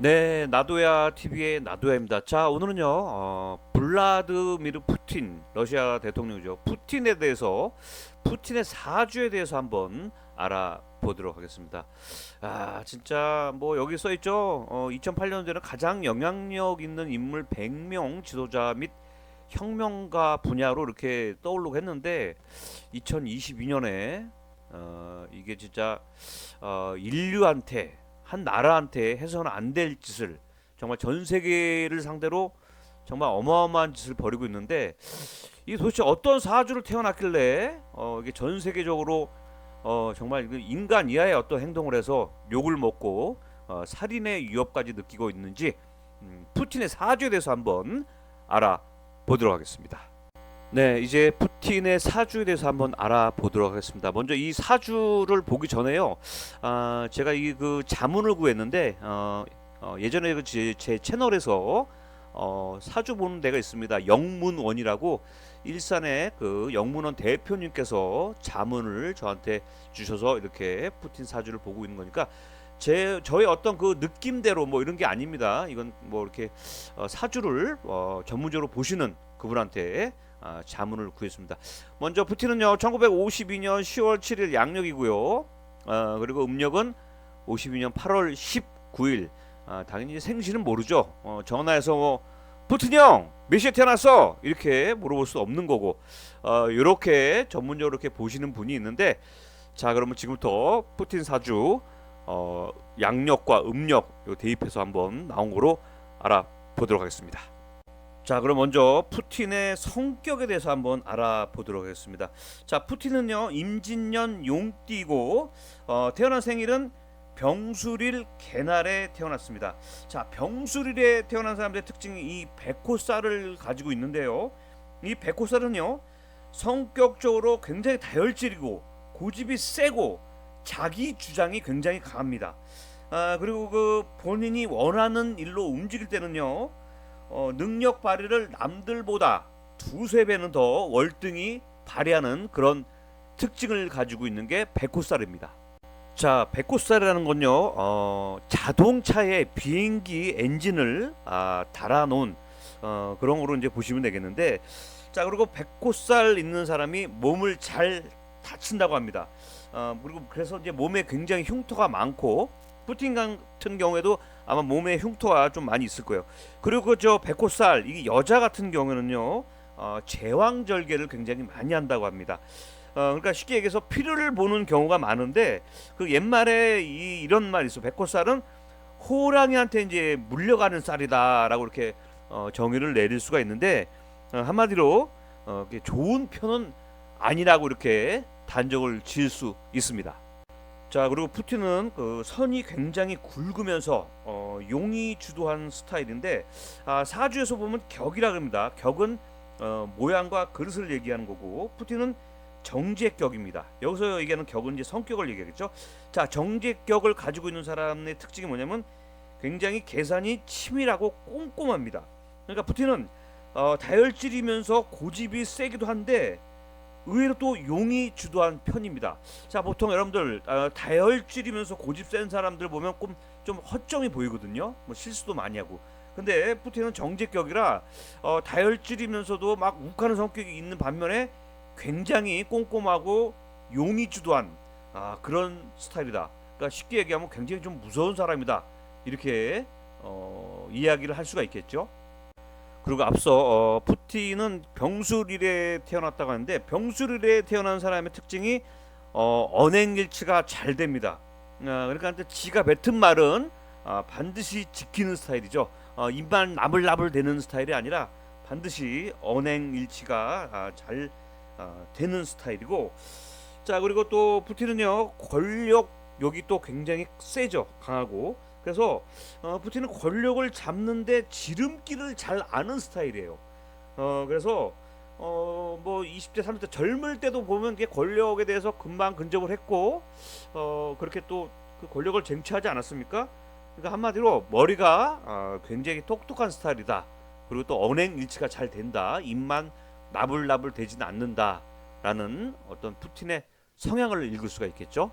네, 나도야 TV의 나도야입니다. 자, 오늘은요, 어, 블라드미르 푸틴, 러시아 대통령이죠. 푸틴에 대해서, 푸틴의 사주에 대해서 한번 알아보도록 하겠습니다. 아, 진짜 뭐 여기 써 있죠. 어, 2008년도에는 가장 영향력 있는 인물 100명 지도자 및 혁명가 분야로 이렇게 떠오르고 했는데 2022년에 어, 이게 진짜 어, 인류한테 한 나라한테 해서는 안 될 짓을 정말 전 세계를 상대로 정말 어마어마한 짓을 벌이고 있는데 이게 도대체 어떤 사주를 태어났길래 어, 이게 전 세계적으로 어, 정말 그 인간 이하의 어떤 행동을 해서 욕을 먹고 어, 살인의 위협까지 느끼고 있는지 음, 푸틴의 사주에 대해서 한번 알아보도록 하겠습니다. 네, 이제 푸틴의 사주에 대해서 한번 알아보도록 하겠습니다. 먼저 이 사주를 보기 전에요. 아, 제가 이 그 자문을 구했는데 어, 어, 예전에 그 제, 제 채널에서 어, 사주 보는 데가 있습니다. 영문원이라고 일산의 그 영문원 대표님께서 자문을 저한테 주셔서 이렇게 푸틴 사주를 보고 있는 거니까 제 저의 어떤 그 느낌대로 뭐 이런 게 아닙니다. 이건 뭐 이렇게 어, 사주를 어, 전문적으로 보시는 그분한테 아, 자문을 구했습니다. 먼저 푸틴은요 1952년 10월 7일 양력이고요. 어, 그리고 음력은 52년 8월 19일. 아, 당연히 생신은 모르죠. 어, 전화해서 뭐 푸틴 형 몇 시에 태어났어? 이렇게 물어볼 수 없는 거고 어, 이렇게 전문적으로 이렇게 보시는 분이 있는데 자 그러면 지금부터 푸틴 사주 어, 양력과 음력 요 대입해서 한번 나온 거로 알아보도록 하겠습니다. 자, 그럼 먼저 푸틴의 성격에 대해서 한번 알아보도록 하겠습니다. 자, 푸틴은요 임진년 용띠고 어, 태어난 생일은 병수릴 개날에 태어났습니다. 자, 병수릴에 태어난 사람들의 특징이 이 백호살을 가지고 있는데요. 이 백호살은요 성격적으로 굉장히 다혈질이고 고집이 세고 자기 주장이 굉장히 강합니다. 아, 그리고 그 본인이 원하는 일로 움직일 때는요. 어, 능력 발휘를 남들보다 두세 배는 더 월등히 발휘하는 그런 특징을 가지고 있는 게 백호살입니다. 자, 백호살이라는 건요, 어, 자동차의 비행기 엔진을 아, 달아놓은 어, 그런 거로 이제 보시면 되겠는데, 자 그리고 백호살 있는 사람이 몸을 잘 다친다고 합니다. 어, 그리고 그래서 이제 몸에 굉장히 흉터가 많고 푸틴 같은 경우에도 아마 몸에 흉터가 좀 많이 있을 거예요. 그리고 그저 백호살 이 여자 같은 경우는요 어, 제왕절개를 굉장히 많이 한다고 합니다. 어, 그러니까 쉽게 얘기해서 피를 보는 경우가 많은데 그 옛말에 이, 이런 말이 있어. 백호살은 호랑이한테 이제 물려가는 쌀이다라고 이렇게 어, 정의를 내릴 수가 있는데 어, 한마디로 어, 좋은 편은 아니라고 이렇게 단정을 지을 수 있습니다. 자 그리고 푸틴은 그 선이 굉장히 굵으면서 어, 용이 주도한 스타일인데 아, 사주에서 보면 격이라 그럽니다. 격은 어, 모양과 그릇을 얘기하는 거고 푸틴은 정제격입니다. 여기서 얘기하는 격은 이제 성격을 얘기하겠죠. 자 정제격을 가지고 있는 사람의 특징이 뭐냐면 굉장히 계산이 치밀하고 꼼꼼합니다. 그러니까 푸틴은 어, 다혈질이면서 고집이 세기도 한데 의외로 또 용이 주도한 편입니다. 자 보통 여러분들 어, 다혈질이면서 고집 센 사람들 보면 좀, 좀 허점이 보이거든요. 뭐 실수도 많이 하고. 근데 푸틴은 정제격이라 어, 다혈질이면서도 막 욱하는 성격이 있는 반면에 굉장히 꼼꼼하고 용이 주도한 아, 그런 스타일이다. 그러니까 쉽게 얘기하면 굉장히 좀 무서운 사람이다. 이렇게 어, 이야기를 할 수가 있겠죠. 그리고 앞서 어, 푸틴은 병수릴에 태어났다고 하는데 병수릴에 태어난 사람의 특징이 어, 언행일치가 잘 됩니다. 어, 그러니까 지가 뱉은 말은 어, 반드시 지키는 스타일이죠. 어, 입만 나불나불 되는 스타일이 아니라 반드시 언행일치가 아, 잘 아, 되는 스타일이고 자 그리고 또 푸틴은요 권력욕이 또 굉장히 세죠 강하고 그래서 어, 푸틴은 권력을 잡는데 지름길을 잘 아는 스타일이에요. 어, 그래서 어, 뭐 20대 30대 젊을 때도 보면 게 권력에 대해서 금방 근접을 했고 어, 그렇게 또 그 권력을 쟁취하지 않았습니까? 그러니까 한마디로 머리가 어, 굉장히 똑똑한 스타일이다. 그리고 또 언행 일치가 잘 된다. 입만 나불나불 되지는 않는다라는 어떤 푸틴의 성향을 읽을 수가 있겠죠.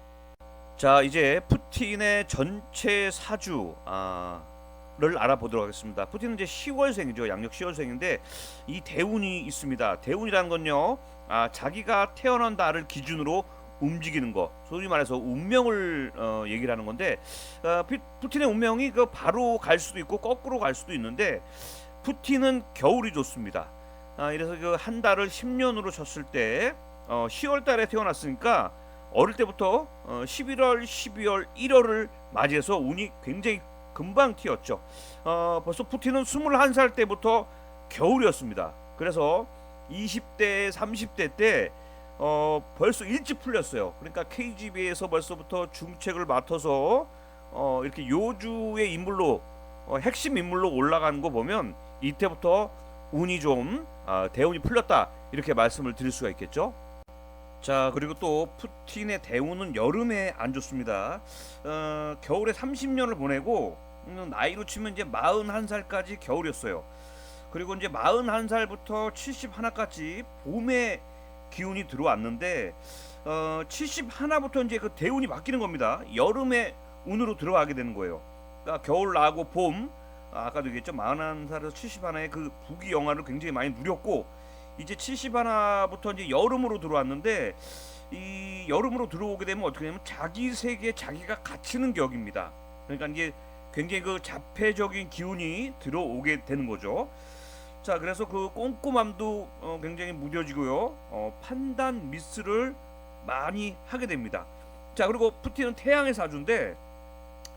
자 이제 푸틴의 전체 사주 아, 를 알아보도록 하겠습니다. 푸틴은 이제 10월생이죠. 양력 10월생인데 이 대운이 있습니다. 대운이라는 건요. 아, 자기가 태어난 달을 기준으로 움직이는 거. 소위 말해서 운명을 어, 얘기를 하는 건데 어, 피- 푸틴의 운명이 그 바로 갈 수도 있고 거꾸로 갈 수도 있는데 푸틴은 겨울이 좋습니다. 아, 이래서 그 한 달을 10년으로 쳤을 때 어, 10월 달에 태어났으니까 어릴 때부터 어, 11월, 12월, 1월을 맞이해서 운이 굉장히 금방 튀었죠. 어, 벌써 푸틴은 21살 때부터 겨울이었습니다. 그래서 20대, 30대 때 어, 벌써 일찍 풀렸어요. 그러니까 KGB에서 벌써부터 중책을 맡아서 어, 이렇게 요주의 인물로 어, 핵심 인물로 올라가는 거 보면 이때부터 운이 좀 아, 대운이 풀렸다 이렇게 말씀을 드릴 수가 있겠죠. 자 그리고 또 푸틴의 대운은 여름에 안 좋습니다. 어, 겨울에 30년을 보내고 음, 나이로 치면 이제 41살까지 겨울이었어요. 그리고 이제 41살부터 71까지 봄에 기운이 들어왔는데 어, 71부터 이제 그 대운이 바뀌는 겁니다. 여름에 운으로 들어가게 되는 거예요. 그러니까 겨울 나고 봄 아, 아까도 얘기했죠. 41살에서 71의 그 부귀 영화를 굉장히 많이 누렸고 이제 71부터 이제 여름으로 들어왔는데 이 여름으로 들어오게 되면 어떻게 되냐면 자기 세계에 자기가 갇히는 격입니다. 그러니까 이게 굉장히 그 자폐적인 기운이 들어오게 되는 거죠. 자, 그래서 그 꼼꼼함도 어, 굉장히 무뎌지고요. 어, 판단 미스를 많이 하게 됩니다. 자, 그리고 푸틴은 태양의 사주인데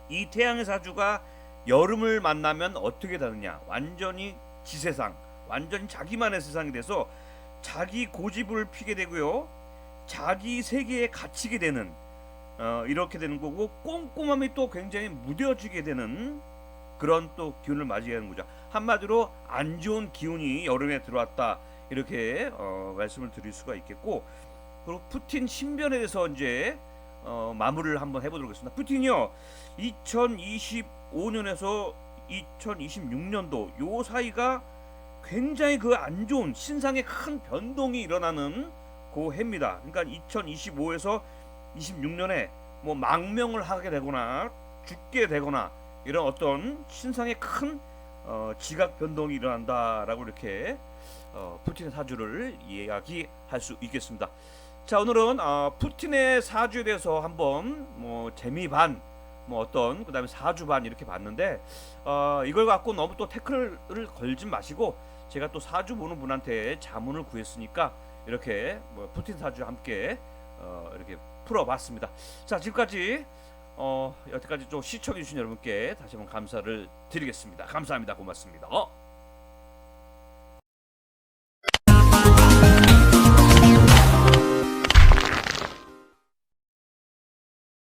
이 태양의 사주가 여름을 만나면 어떻게 되느냐? 완전히 지세상, 완전히 자기만의 세상이 돼서 자기 고집을 피게 되고요. 자기 세계에 갇히게 되는 어, 이렇게 되는 거고 꼼꼼함이 또 굉장히 무뎌지게 되는 그런 또 기운을 맞이하는 거죠. 한마디로 안 좋은 기운이 여름에 들어왔다 이렇게 어, 말씀을 드릴 수가 있겠고 그리고 푸틴 신변에 대해서 이제 어, 마무리를 한번 해보도록 하겠습니다. 푸틴이요 2025년에서 2026년도 요 사이가 굉장히 그 안 좋은 신상의 큰 변동이 일어나는 그 해입니다. 그러니까 2025에서 26년에 뭐 망명을 하게 되거나 죽게 되거나 이런 어떤 신상의 큰 어, 지각 변동이 일어난다라고 이렇게 어, 푸틴의 사주를 이야기할 수 있겠습니다. 자 오늘은 어, 푸틴의 사주에 대해서 한번 뭐 재미 반, 뭐 어떤 그다음에 사주 반 이렇게 봤는데 어, 이걸 갖고 너무 또 태클을 걸지 마시고 제가 또 사주 보는 분한테 자문을 구했으니까 이렇게 뭐 푸틴 사주 함께 어, 이렇게 풀어봤습니다. 자 지금까지 어, 여태까지 좀 시청해주신 여러분께 다시 한번 감사를 드리겠습니다. 감사합니다. 고맙습니다.